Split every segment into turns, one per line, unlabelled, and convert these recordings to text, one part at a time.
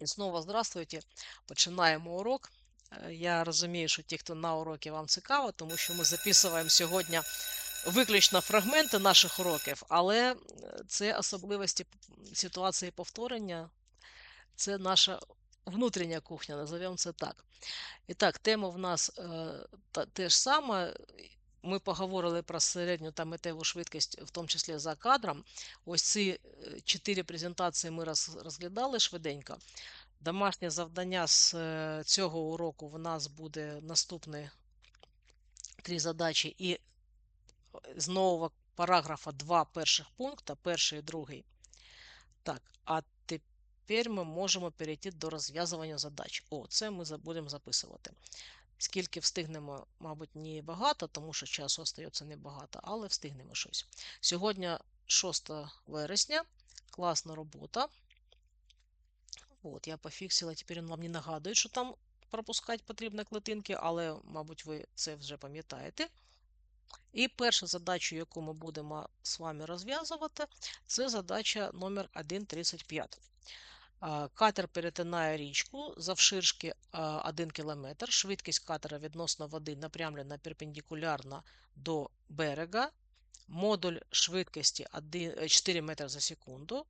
І знову здравствуйте. Починаємо урок. Е, Я розумію, що ті, хто на уроки, вам цікаво, тому що ми записуємо сьогодні виключно фрагменти наших уроків, але е, це особливості ситуації повторення, це наша внутрішня кухня, називаємо це так. І так, тема в нас е, та, те ж саме. Ми поговорили про середню та метеву швидкість, в тому числі за кадром. Ось ці е, чотири презентації ми розглядали швиденько. Домашнє завдання з е, цього уроку в нас буде наступні три задачі, і е, з нового параграфа два перших пункта, перший і другий. Так, а тепер ми можемо перейти до розв'язування задач. О, це ми будемо записувати. Скільки встигнемо, мабуть, не багато, тому що часу остається небагато, але встигнемо щось. Сьогодні 6 вересня, класна робота. От, я пофіксила, тепер він вам не нагадує, що там пропускати потрібно клетинки, але, мабуть, ви це вже пам'ятаєте. І перша задача, яку ми будемо з вами розв'язувати, це задача номер 1.35. Катер перетинає річку завширшки 1 км. Швидкість катера відносно води напрямлена перпендикулярно до берега. Модуль швидкості 1 4 метри за секунду.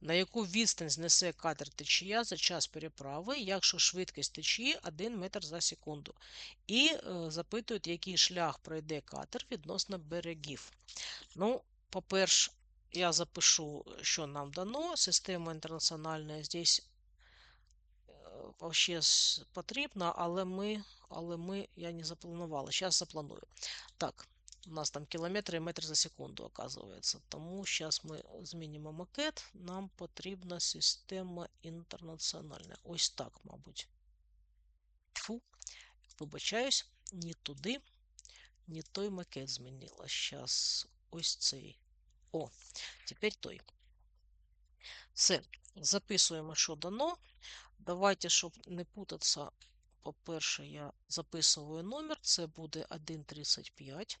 На яку відстань знесе катер течія за час переправи, якщо швидкість течії 1 метр за секунду. І е, запитують, який шлях пройде катер відносно берегів. Ну, по-перше, я запишу, що нам дано. Система інтернаціональна здесь е, вообще потрібна, але ми, але ми, я не запланувала. Зараз запланую. Так, у нас там кілометри і метр за секунду, оказується. Тому зараз ми змінимо макет. Нам потрібна система інтернаціональна. Ось так, мабуть. Фу, вибачаюсь, не туди, не той макет змінила. Зараз ось цей. О, тепер той. Все, записуємо, що дано. Давайте, щоб не путатися, по-перше, я записую номер, це буде 1.35.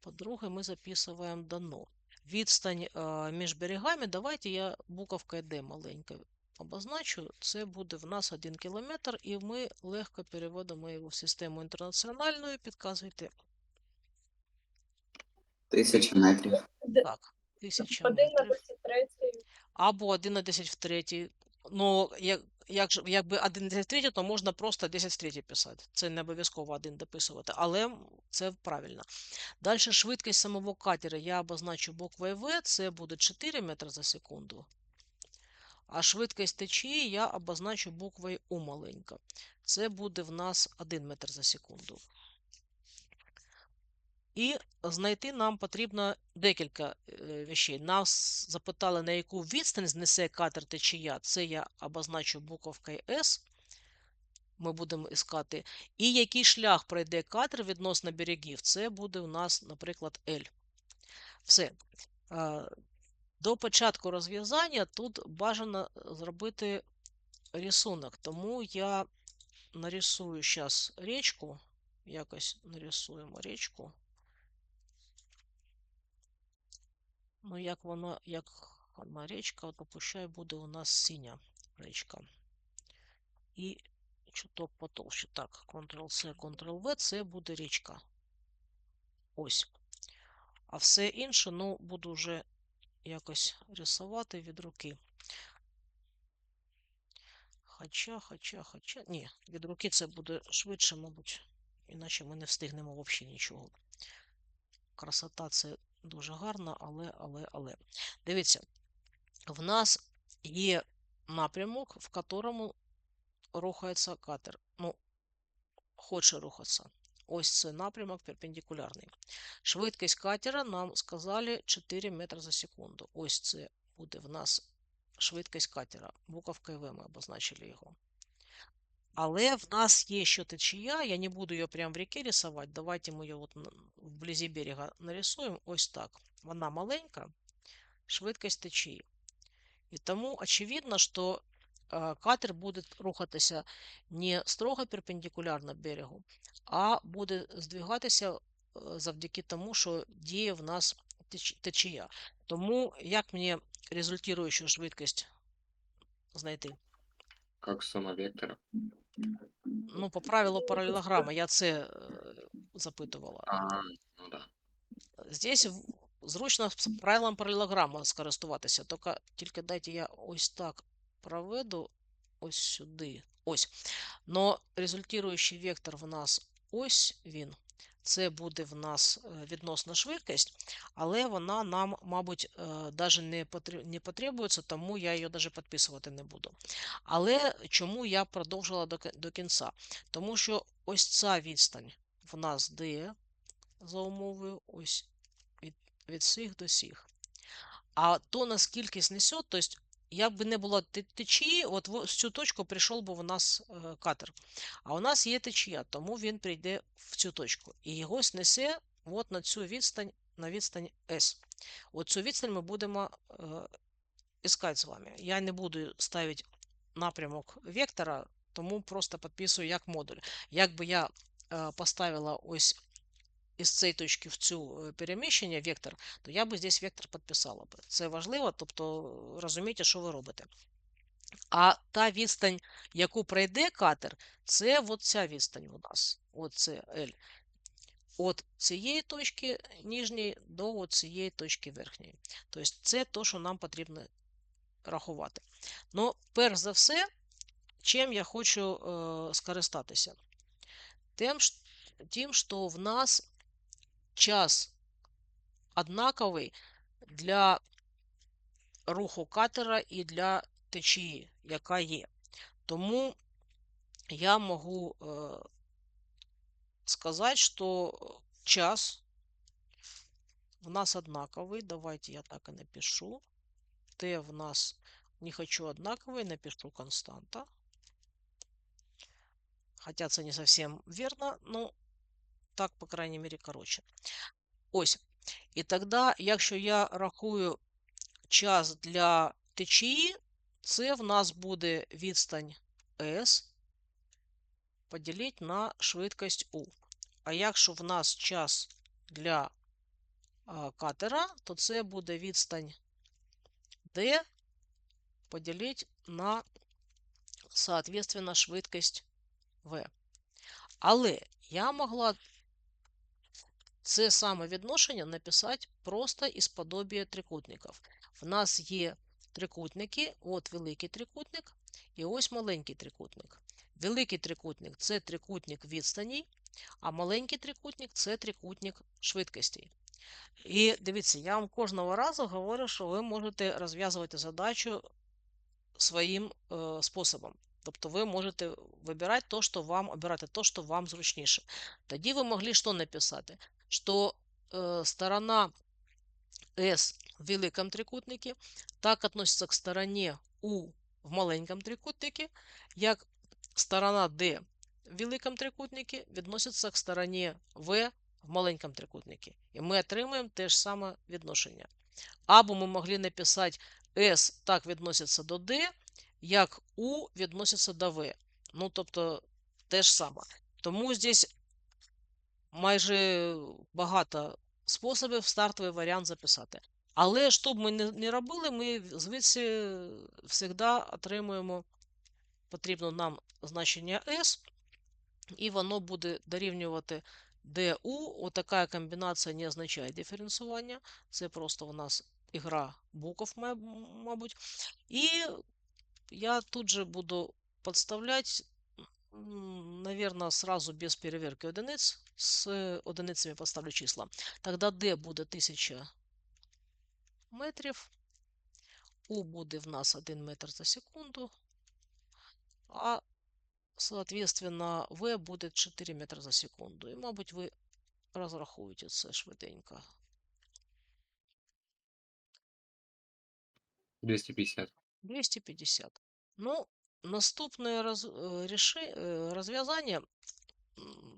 По-друге, ми записуємо дано. Відстань між берегами, давайте я буковкою D маленько обозначу. Це буде в нас 1 кілометр, і ми легко переводимо його в систему інтернаціональну. Підказуйте.
Тисяча метрів.
Так, 1000
Один на
метрів.
23
Або 1 на 10 в третій. Ну, як, як, же- якби 1 на 10 в третій, то можна просто 10 в третій писати. Це не обов'язково 1 дописувати, але це правильно. Далі швидкість самого катера я обозначу буквою В, це буде 4 метри за секунду. А швидкість течії я обозначу буквою У маленька. Це буде в нас 1 метр за секунду. І знайти нам потрібно декілька е, вещей. Нас запитали, на яку відстань знесе катер течія. Це я обозначу буковкою S. Ми будемо іскати. І який шлях пройде катер відносно берегів. Це буде у нас, наприклад, L. Все. До початку розв'язання тут бажано зробити рисунок. Тому я нарисую зараз річку. Якось нарисуємо річку. Ну, як воно, як одна річка, то пущай буде у нас синя річка. І чуток потовще. Так, Ctrl-C, Ctrl-V, це буде річка. Ось. А все інше, ну, буду вже якось рисувати від руки. Хоча, хоча, хоча. Ні, від руки це буде швидше, мабуть. Іначе ми не встигнемо взагалі нічого. Красота це дуже гарно, але, але, але. Дивіться, в нас є напрямок, в которому рухається катер. Ну, хоче рухатися. Ось це напрямок перпендикулярний. Швидкість катера нам сказали 4 метри за секунду. Ось це буде в нас швидкість катера. Буковкою В ми обозначили його. Але в нас є ще течія, я не буду її прямо в ріки рисувати. Давайте ми її от на- вблизі берега нарисуємо. Ось так. Вона маленька, швидкість течії. І тому очевидно, що е, катер буде рухатися не строго перпендикулярно берегу, а буде здвигатися е, завдяки тому, що діє в нас течія. Тому як мені результуючу швидкість знайти?
Как сумма вектора.
Ну, по правилу паралелограмма, я це е, запитувала.
А, ну да.
Здесь зручно з правилом паралелограма скористуватися. Тільки, тільки дайте я ось так проведу, ось сюди. Ось. Но результуючий вектор в нас ось він. Це буде в нас е, відносна швидкість, але вона нам, мабуть, навіть не потребується, тому я її навіть підписувати не буду. Але чому я продовжила до, кінця? Тому що ось ця відстань в нас d за умовою ось від, від сих до сих. А то наскільки снесет, то есть як би не було течії, от в цю точку прийшов би у нас е, катер. А у нас є течія, тому він прийде в цю точку. І його снесе от на цю відстань, на відстань S. От цю відстань ми будемо е, іскати з вами. Я не буду ставити напрямок вектора, тому просто підписую як модуль. Якби я е, поставила ось із цієї точки в цю е, переміщення вектор, то я би здесь вектор підписала би. Це важливо, тобто розумієте, що ви робите. А та відстань, яку пройде катер, це от ця відстань у нас. От L. От цієї точки нижньої до цієї точки верхньої. Тобто це те, що нам потрібно рахувати. Ну, перш за все, чим я хочу е, скористатися? Тим, що в нас час однаковий для руху катера і для течії, яка є. Тому я можу е, сказати, що час в нас однаковий. Давайте я так і напишу. Т в нас не хочу однаковий, напишу константа. Хотя це не совсем верно, но так, по крайней мере, короче. Ось. І тоді, якщо я рахую час для течії, це в нас буде відстань S поділити на швидкість U. А якщо в нас час для катера, то це буде відстань D поділити на, соответственно, швидкість V. Але я могла це саме відношення написати просто із подобія трикутників. В нас є трикутники, от великий трикутник і ось маленький трикутник. Великий трикутник це трикутник відстані, а маленький трикутник це трикутник швидкостей. І дивіться, я вам кожного разу говорю, що ви можете розв'язувати задачу своїм е, способом. Тобто ви можете вибирати то, що вам обирати то, що вам зручніше. Тоді ви могли що написати? Що е, сторона S в великом трикутнике так относится к стороне U в маленьком трикутнике, як сторона D в великому трикутнике відноситься к стороні V в маленькому трикутнике. І ми отримуємо те ж саме відношення. Або ми могли написати S так відноситься до D, як U відноситься до V. Ну, тобто, те ж саме. Тому здесь майже багато способів стартовий варіант записати. Але що б ми не, робили, ми звідси завжди отримуємо потрібне нам значення S, і воно буде дорівнювати DU. Отака комбінація не означає диференціювання. Це просто у нас ігра букв, мабуть. І я тут же буду подставляти, м, наверное, сразу без переверки одиниць. З одиницями поставлю числа. Тогда D буде 1000 метрів. У буде в нас 1 метр за секунду. А, соответственно, В буде 4 метри за секунду. І, мабуть, ви розрахуєте це швиденько.
250.
250. Ну, наступне роз, е, ріши, е, розв'язання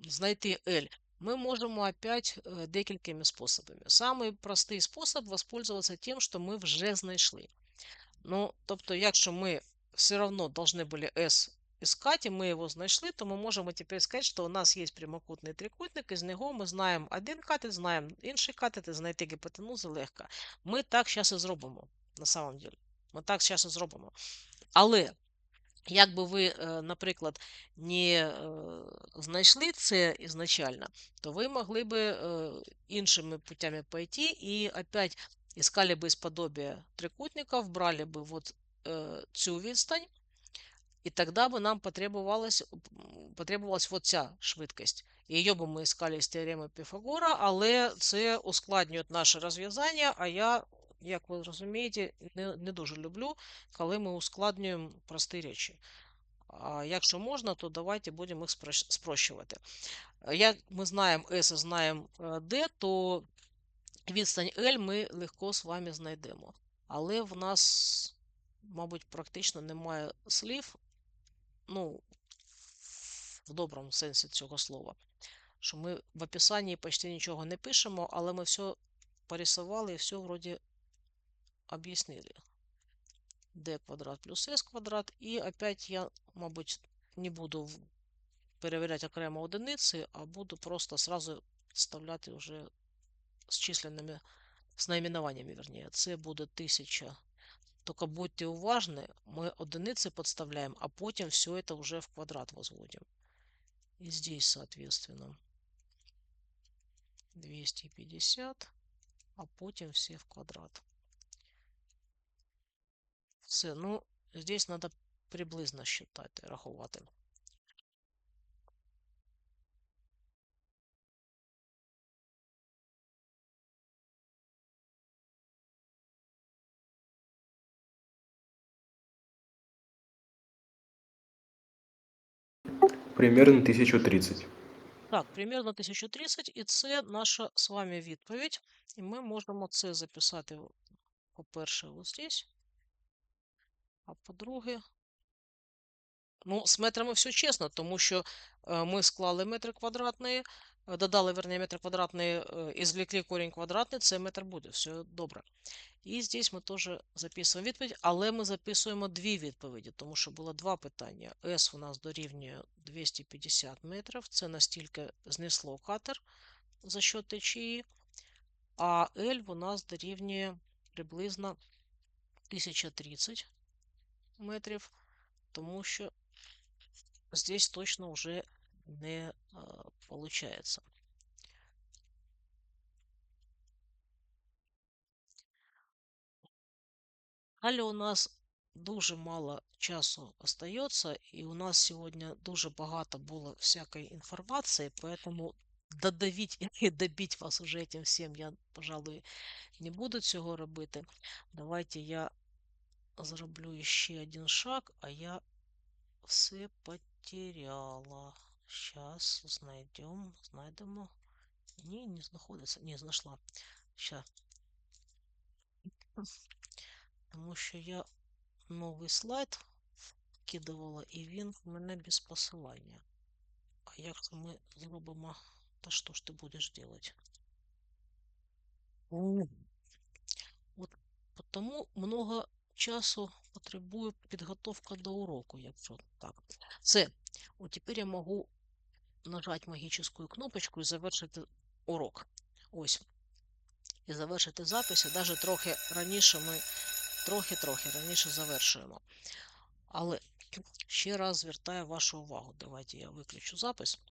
знайти L ми можемо опять е, декількими способами. Самий простий спосіб воспользоваться тим, що ми вже знайшли. Ну, тобто, якщо ми все одно должны были S искать, і ми його знайшли, то ми можемо тепер сказати, що у нас є прямокутний трикутник, і з нього ми знаємо один катет, знаємо інший катет, і знайти гіпотенузу легко. Ми так зараз і зробимо, на самом деле. Ми так зараз і зробимо. Але як би ви, е, наприклад, не е, знайшли це ізначально, то ви могли би е, іншими путями пойти і опять искали бы исподобие трикутников, брали бы вот э, цю відстань, і тоді би нам потребувалась, м, потребувалась вот ця швидкість. Її би ми искали з теореми Піфагора, але це ускладнює наше розв'язання, а я, як ви розумієте, не, не дуже люблю, коли ми ускладнюємо прості речі. А якщо можна, то давайте будемо їх спрощувати. Е, Як ми знаємо S і знаємо е, D, то відстань L ми легко з вами знайдемо. Але в нас, мабуть, практично немає слів, ну, в доброму сенсі цього слова, що ми в описанні почти нічого не пишемо, але ми все порисували і все вроді об'яснили. d квадрат плюс s квадрат. І опять я, мабуть, не буду в- перевіряти окремо одиниці, а буду просто сразу вставляти вже з численними, з наименованиями, вернее. Це буде 1000. Только будьте уважны, мы одиницы подставляем, а потім все это уже в квадрат возводим. И здесь, соответственно, 250, а потім все в квадрат. Все, ну, здесь надо приблизно считати, рахувати.
Примерно 1030.
Так, примерно 1030, і це наша з вами відповідь. І ми можемо це записати, по-перше, ось здесь. А по-друге, ну, з метрами все чесно, тому що е, ми склали метри квадратні, е, додали, верні, метри квадратні, е, і звлекли корінь квадратний, це метр буде, все добре. І здесь ми теж записуємо відповідь, але ми записуємо дві відповіді, тому що було два питання. S у нас дорівнює 250 метрів, це настільки знесло катер за счет течії, а L у нас дорівнює приблизно 1030 метрів, тому що здесь точно вже не а, получается. Далі у нас дуже мало часу остається, і у нас сьогодні дуже багато було всякої інформації, поэтому додавить і добить вас уже этим всім я, пожалуй, не буду цього робити. Давайте я зроблю ще один шаг, а я все потеряла. Сейчас знайдемо, знайдемо. Ні, не знаходиться. Ні, знайшла. Ща. Тому що я новий слайд вкидувала, і він в мене без посилання. А як ми зробимо? Та що ж ти будеш робити? От тому много часу потребує підготовка до уроку, якщо так. Це. От тепер я можу нажати магічну кнопочку і завершити урок. Ось. І завершити запис. І навіть трохи раніше ми трохи-трохи раніше завершуємо. Але ще раз звертаю вашу увагу. Давайте я виключу запис.